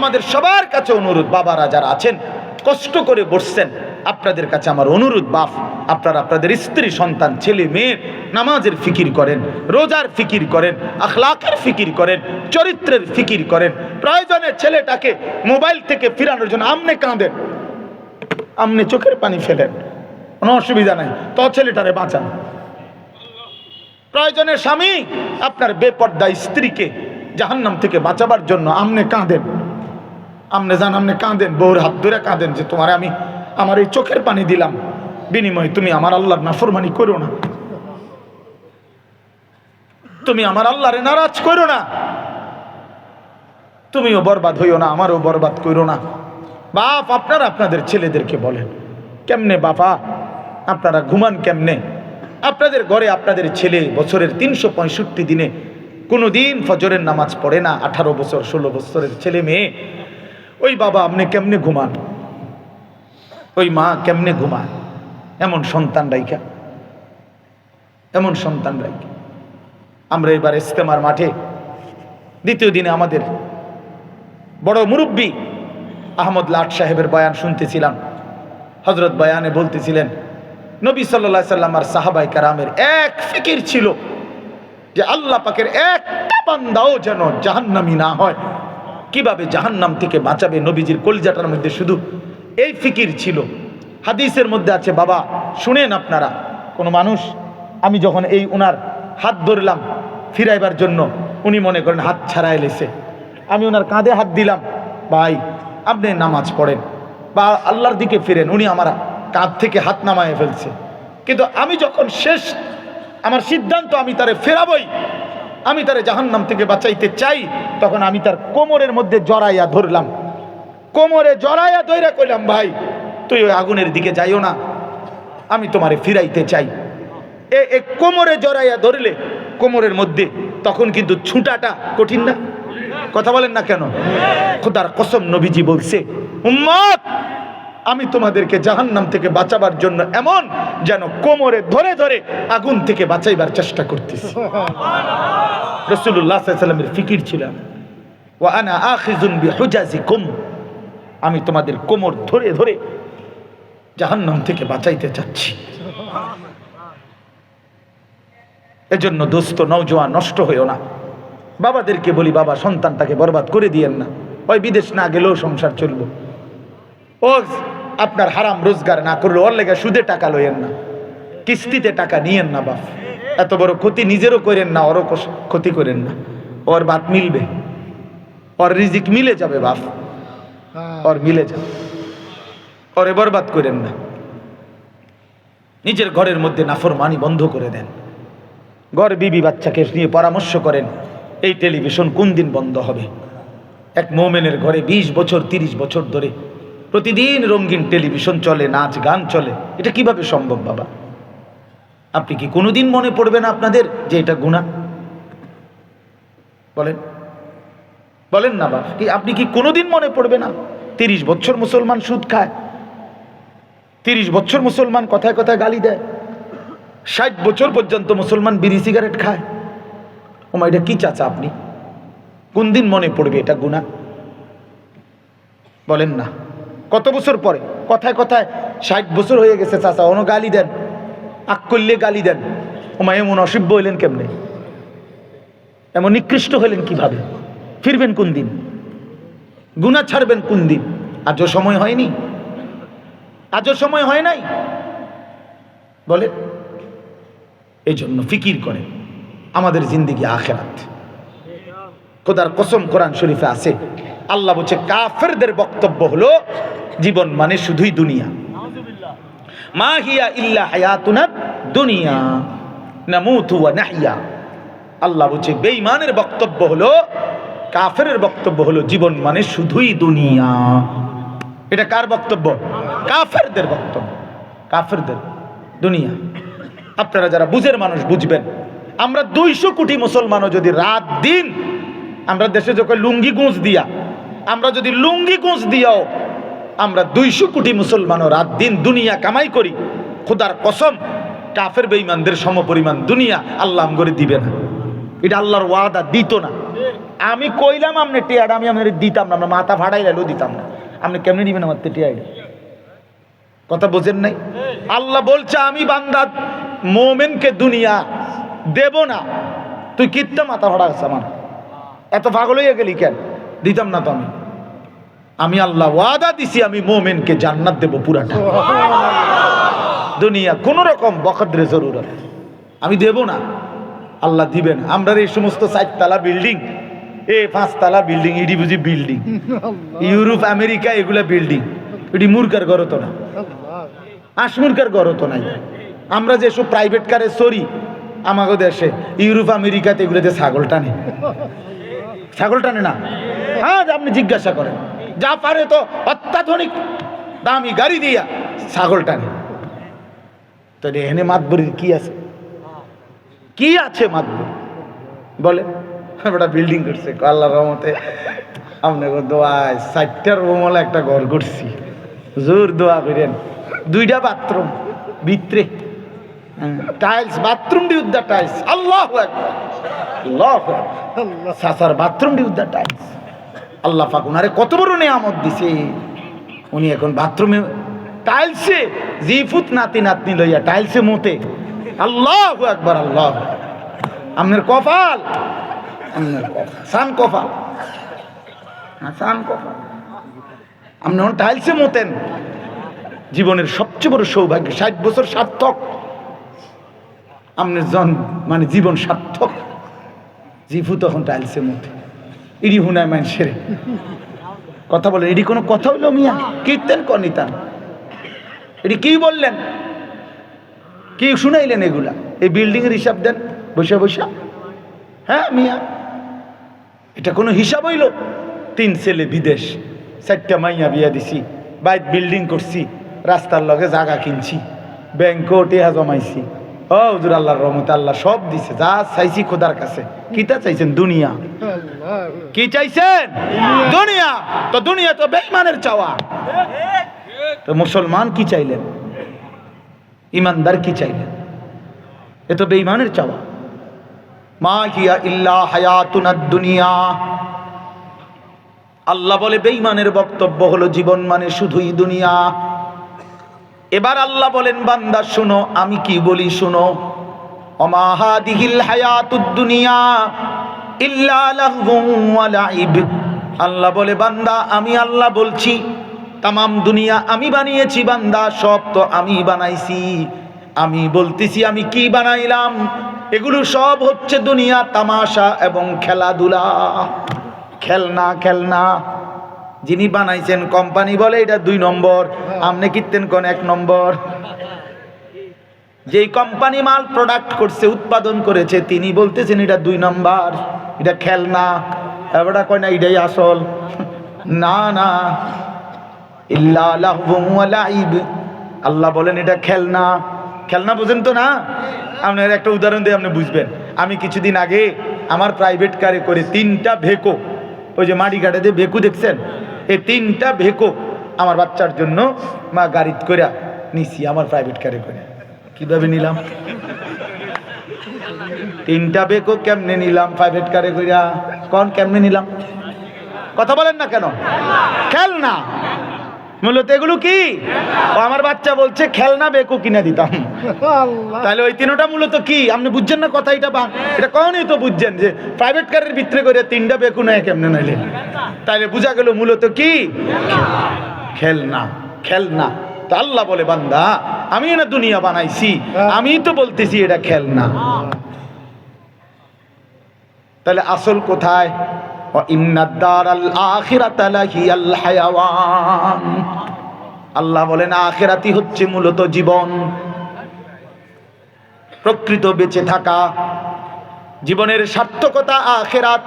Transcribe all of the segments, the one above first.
আমাদের সবার কাছে অনুরোধ, বাবারা যারা আছেন, কষ্ট করে বসছেন, আপনাদের কাছে আমার অনুরোধ, বাপ, আপনারা আপনাদের স্ত্রী, সন্তান, ছেলে, মেয়ে নামাজের ফিকির করেন, রোজার ফিকির করেন, আখলাকের ফিকির করেন, চরিত্রের ফিকির করেন। প্রয়োজনে ছেলেটাকে মোবাইল থেকে ফিরানোর জন্য আমনে কাঁদেন, আমনে চোখের পানি ফেলেন। কোনো অসুবিধা নাই, তো ছেলেটারে বাঁচান। প্রয়োজনে স্বামী, আপনার বেপর্দা স্ত্রীকে জাহান্নাম থেকে বাঁচাবার জন্য আমনে কাঁদেন। আমনে যান আমনে কাঁদেন, বউর হাত ধরে কাঁদেন যে তোমার আমি আমার এই চোখের পানি দিলাম। বিনিময়ে তুমি আমার আল্লাহর নাফরমানি করো না। তুমি আমার আল্লাহরে নারাজ করো না। তুমিও বরবাদ হইও না, আমারও বরবাদ করো না। বাপ, আপনারা আপনাদের ছেলেদেরকে বলেন, কেমনে বাপা, আপনারা ঘুমান কেমনে? আপনাদের ঘরে আপনাদের ছেলে বছরের তিনশো পঁয়ষট্টি দিনে কোনো দিন ফজরের নামাজ পড়ে না, আঠারো বছর, ষোলো বছরের ছেলে মেয়ে ওই বাবা আপনি কেমনে ঘুমান? ওই মা কেমনে ঘুমায় এমন সন্তান রাইখা। এমন সন্তান রাইখা। আমরা এবার ইস্তেমার মাঠে দ্বিতীয় দিনে আমাদের বড় মুরব্বী আহমদ লাট সাহেবের বয়ান শুনতেছিলাম। হজরত বয়ানে বলতেছিলেন, নবী সাল্লা সাল্লাম আর সাহাবাই কারামের এক ফিকির ছিল যে আল্লাহ পাকের একটা বান্দাও যেন জাহান্নামি না হয়। কীভাবে জাহান্নাম থেকে বাঁচাবে নবীজির কলিজাটার মধ্যে শুধু এই ফিকির ছিল? হাদিসের মধ্যে আছে, বাবা, শুনেন আপনারা, কোনো মানুষ, আমি যখন এই ওনার হাত ধরলাম ফিরাইবার জন্য, উনি মনে করেন হাত ছাড়াই লেছে। আমি ওনার কাঁধে হাত দিলাম, ভাই, আপনি নামাজ পড়েন, বা আল্লাহর দিকে ফিরেন, উনি আমার কাঁধ থেকে হাত নামায় ফেলছে। কিন্তু আমি যখন শেষ, আমার সিদ্ধান্ত আমি তারে ফেরাবই আমি তারে জাহান্নাম থেকে বাঁচাইতে চাই, তখন আমি তার কোমরের মধ্যে জড়াইয়া ধরলাম। কোমরে জড়াইয়া ধইরা কইলাম, ভাই, তুই ওই আগুনের দিকে যাইও না, আমি তোমারে ফিরাইতে চাই। এ এ কোমরে জড়াইয়া ধরলে, কোমরের মধ্যে, তখন কিন্তু ছুটাটা কঠিন না? কথা বলেন না কেন? খোদার কসম নবীজি বলছে, উম্মত আমি তোমাদেরকে জাহান্নাম থেকে বাঁচাবার জন্য এমন যেন কোমরে ধরে ধরে আগুন থেকে বাঁচাইবার চেষ্টা করতেছি। রসুল্লাহ সাল্লামের ফিকির ছিলাম ও আনা আখিজুন বিহুজাজিকুম। আমি তোমাদের কোমর ধরে ধরে জাহান্নাম থেকে বাঁচাইতে চাচ্ছি। এজন্য দোস্ত নৌজোয়ান নষ্ট হইও না। বাবাদেরকে বলি, বাবা, সন্তানটাকে বরবাদ করে দিয়েন না। ওই বিদেশ না গেলেও সংসার চলবো। ও আপনার হারাম রোজগার না করলে ওর লেগে সুদে টাকা লইয়েন না। কিস্তিতে টাকা নিয়েন না বাপ। এত বড় ক্ষতি নিজেরও করেন না ওরও ক্ষতি করেন না। ওর বাত মিলবে। ওর রিজিক মিলে যাবে বাপ। ওর মিলে যাবে। ওরে বরবাদ করেন না। নিজের ঘরের মধ্যে নাফরমানি বন্ধ করে দেন। ঘর বিবি বাচ্চাকে নিয়ে পরামর্শ করেন এই টেলিভিশন কোন দিন বন্ধ হবে? এক মোমেনের ঘরে ২০ বছর ৩০ বছর ধরে প্রতিদিন রঙিন টেলিভিশন চলে, নাচ গান চলে। এটা কীভাবে সম্ভব, বাবা? আপনি কি কোনোদিন মনে পড়বে না আপনাদের যে এটা গুণা? বলেন। বলেন না বাবা কি আপনি কি কোনোদিন মনে পড়বে না? তিরিশ বছর মুসলমান সুদ খায়। তিরিশ বছর মুসলমান কথায় কথায় গালি দেয়। ষাট বছর পর্যন্ত মুসলমান বিড়ি সিগারেট খায়। ওমা এটা কি চাচা আপনি? কোন দিন মনে পড়বে এটা গুণা? বলেন না। কত বছর পরে? কথায় কথায় ষাট বছর হয়ে গেছে চাচা, অন গালি দেন। আক করলে গালি দেন। ওমা, এমন অসভ্য হইলেন কেমনে? এমন নিকৃষ্ট হইলেন কীভাবে? ফিরবেন কোন দিন? গুণা ছাড়বেন কোন দিন? আজও সময় হয়নি? আজও সময় হয় নাই? বলে এই জন্য ফিকির করে আমাদের জিন্দিগি আখেরাত। খোদার কসম কোরআন শরীফে আছে। আল্লাহ বলছে, কাফেরদের বক্তব্য হলো, জীবন মানে শুধুই দুনিয়া। মা হিয়া ইল্লা হায়াতুনা দুনিয়া, নামুতু ওয়া নাহইয়া আল্লাহ বলছে, বেঈমানের বক্তব্য হলো, কাফেরের বক্তব্য হলো, জীবন মানে শুধুই দুনিয়া। এটা কার বক্তব্য? কাফেরদের বক্তব্য। কাফেরদের, দুনিয়া। আপনারা যারা বুঝের মানুষ বুঝবেন, আমরা দুইশো কোটি মুসলমানও যদি রাত দিন, আমরা দেশে যখন লুঙ্গি গুঁজ দিয়া আমরা যদি লুঙ্গি গুঁজ দিয়াও আমরা দুইশো কোটি মুসলমানও রাত দিন দুনিয়া কামাই করি। খোদার কসম, কাফের বেঈমানদের সমপরিমাণ দুনিয়া আল্লাহ করে দিবে না। এটা আল্লাহর ওয়াদা, দিত না। আমি কইলাম আপনি টিয়াটা, আমি আপনার দিতাম না, আমরা মাথা ভাড়াই লাইলেও দিতাম না। আপনি কেমনি দিবেন আমার টিয়াটা? কথা বোঝেন নাই? আল্লাহ বলছে, আমি বান্দা, মোমেনকে দুনিয়া দেব না। তুই কিত্তা মাথা ভাড়া আছে আমার? এত পাগল হইয়া গেলি কেন? দিতাম না তো আমি। আমি আল্লাহ ওয়াদা দিছি আমি মোমেনকে জান্নাত দেব পুরাটা। দুনিয়া কোন রকম বকদ্রে জরুরত আমি দেব না। আল্লাহ দিবেন। আমরা এই সমস্ত চারতলা বিল্ডিং এ পাঁচতলা বিল্ডিং ইডি বুঝি বিল্ডিং। ইউরোপ আমেরিকা এগুলা বিল্ডিং। এটি মুরকার ঘর তো না। আসমুরকার ঘর তো নাই আমরা যেসব প্রাইভেট কারে সরি আমাগো দেশে ইউরোপ আমেরিকাতে এগুলোতে ছাগল টানে। ছাগল টানে না। হ্যাঁ আপনি জিজ্ঞাসা করেন। যা পারে তো অত্যাধুনিক। দামি গাড়ি দিয়া ছাগল টানে। তো এখানে মাতবরির কি আছে? কি আছে মাতবরি? বলে ওটা বিল্ডিং করছে আল্লাহ রহমতে। আপনাকে দোয়ায় চারটার রুমলা একটা ঘর করছি। জোর দোয়া করেন। দুইটা বাথরুম, ভিতরে। টাইলস বাথরুম ডি উদ্দা টাইলস আল্লাহ আল্লাহ সাসার বাথরুম ডি উদ্দা টাইলস আল্লাহ পাক উনারে কত বড় নিয়ামত দিছে। উনি এখন বাথরুমে টাইলসে জিফুত নাতি নাতনি লইয়া টাইলসে মতে। আল্লাহ একবার আল্লাহ আপনার কপাল আপনার সান কপাল। সান কপাল। আপনি যখন টাইলসে মতেন। জীবনের সবচেয়ে বড় সৌভাগ্য, ষাট বছর সার্থক। আপনার জন মানে জীবন সার্থক। জিফু তখন টাইলসে মতে। ইডি হুনায় মানুষের কথা বলেন এটি কোনো কথা হইল মিয়া? কীর্তেন কনিতান এটি কি বললেন? কি শুনাইলেন এগুলা? এই বিল্ডিং এর হিসাব দেন, বসে বসে। হ্যাঁ মিয়া? এটা কোনো হিসাব হইল? তিন ছেলে বিদেশ, চারটা মাইয়া বিয়া দিছি বাইক বিল্ডিং করছি, রাস্তার লগে জায়গা কিনছি, ব্যাংকও টেহা জমাইছি। ও হুজুর আল্লাহর রহমতে আল্লাহ সব দিছে। যা চাইছি খোদার কাছে। কিতা চাইছেন? দুনিয়া। কি চাইছেন? দুনিয়া। তো দুনিয়া তো বেইমানের চাওয়া। তো মুসলমান কি চাইলেন? ইমানদার কি চাইলেন? এ তো বেঈমানের চাওয়া। মা হিয়া ইল্লা হায়াতুনা দুনিয়া আল্লাহ বলে বেইমানের বক্তব্য হলো জীবন মানে শুধুই দুনিয়া। এবার আল্লাহ বলেন, বান্দা, শুনো, আমি কি বলি শুনো। হায়াতুদ দুনিয়া আল্লাহ বলে, বান্দা, আমি আল্লাহ বলছি, তামাম দুনিয়া আমি বানিয়েছি, বান্দা, সব তো আমি বানাইছি। আমি বলতেছি, আমি কি বানাইলাম? এগুলো সব হচ্ছে দুনিয়া তামাশা এবং খেলাধুলা। খেলনা খেলনা। যিনি বানাইছেন কোম্পানি বলে, এটা দুই নম্বর। আপনি কিনতেন কোন এক নম্বর? যেই কোম্পানি মাল প্রোডাক্ট করছে, উৎপাদন করেছে, তিনি বলতেছেন এটা দুই নম্বর। এটা খেলনা। এবারটা কয় না, এটাই আসল। না না। আল্লাহ বলেন এটা খেলনা। খেলনা বোঝেন তো না? আপনার একটা উদাহরণ দিয়ে আপনি বুঝবেন। আমি কিছুদিন আগে আমার প্রাইভেট কারে করে তিনটা ভেকো, ওই যে মাটি ঘাটে যে ভেকু দেখছেন? এই তিনটা ভেকো আমার বাচ্চার জন্য মা গাড়িত করে নিছি আমার প্রাইভেট কারে করে কীভাবে নিলাম? তিনটা বেকো কেমনে নিলাম প্রাইভেট কারে কইরা? কোন কেমনে নিলাম? কথা বলেন না কেন? খেলনা। মূলত এগুলো কি? ও আমার বাচ্চা বলছে খেলনা বেকো কিনে দিতাম। তাহলে ওই তিনটা মূলত কি? আপনি বুঝছেন না কথা এটা বা এটা কখনই তো বুঝছেন যে প্রাইভেট কারের ভিতরে করে তিনটা বেকু নেয় কেমনে নাইলে? তাহলে বোঝা গেল মূলত কি? খেলনা খেলনা। তো আল্লাহ বলে বান্দা আমি না দুনিয়া বানাইছি আমি তো বলতেছি এটা খেলনা। তাহলে আসল কোথায়? আল্লাহ বলেন আখেরাতি হচ্ছে মূলত জীবন। প্রকৃত বেঁচে থাকা। জীবনের সার্থকতা আখেরাত।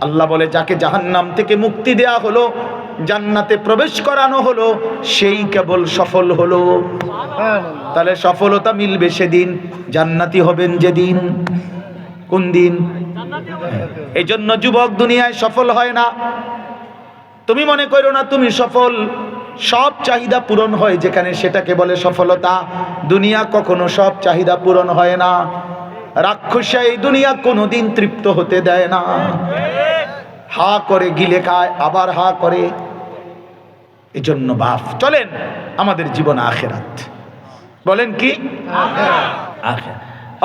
আল্লাহ বলে, যাকে জাহান্নাম থেকে মুক্তি দেয়া হলো জান্নাতে প্রবেশ করানো হলো, সেই কেবল সফল হলো। তাহলে সফলতা মিলবে সেদিন, জান্নাতি হবেন যেদিন। কোন দিন? এই জন্য যুবক দুনিয়ায় সফল হয় না। তুমি মনে করো না তুমি সফল, সব চাহিদা পূরণ হয় যেখানে সেটাকে বলে সফলতা। দুনিয়া কখনো সব চাহিদা পূরণ হয় না। রাক্ষসা এই দুনিয়া কোনোদিন তৃপ্ত হতে দেয় না। হা করে গিলে খায় আবার হা করে। এই জন্য বাপ চলেন আমাদের জীবন আখেরাত। বলেন কি।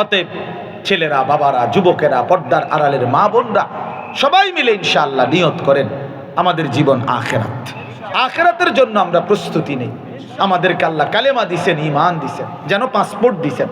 অতএব ছেলেরা বাবারা যুবকেরা পর্দার আড়ালের মা বোনরা সবাই মিলে ইনশাআল্লাহ নিয়ত করেন আমাদের জীবন আখেরাত। আখেরাতের জন্য আমরা প্রস্তুতি নেই। আমাদেরকে আল্লাহ কালেমা দিছেন ইমান দিছেন যেন পাসপোর্ট দিছেন।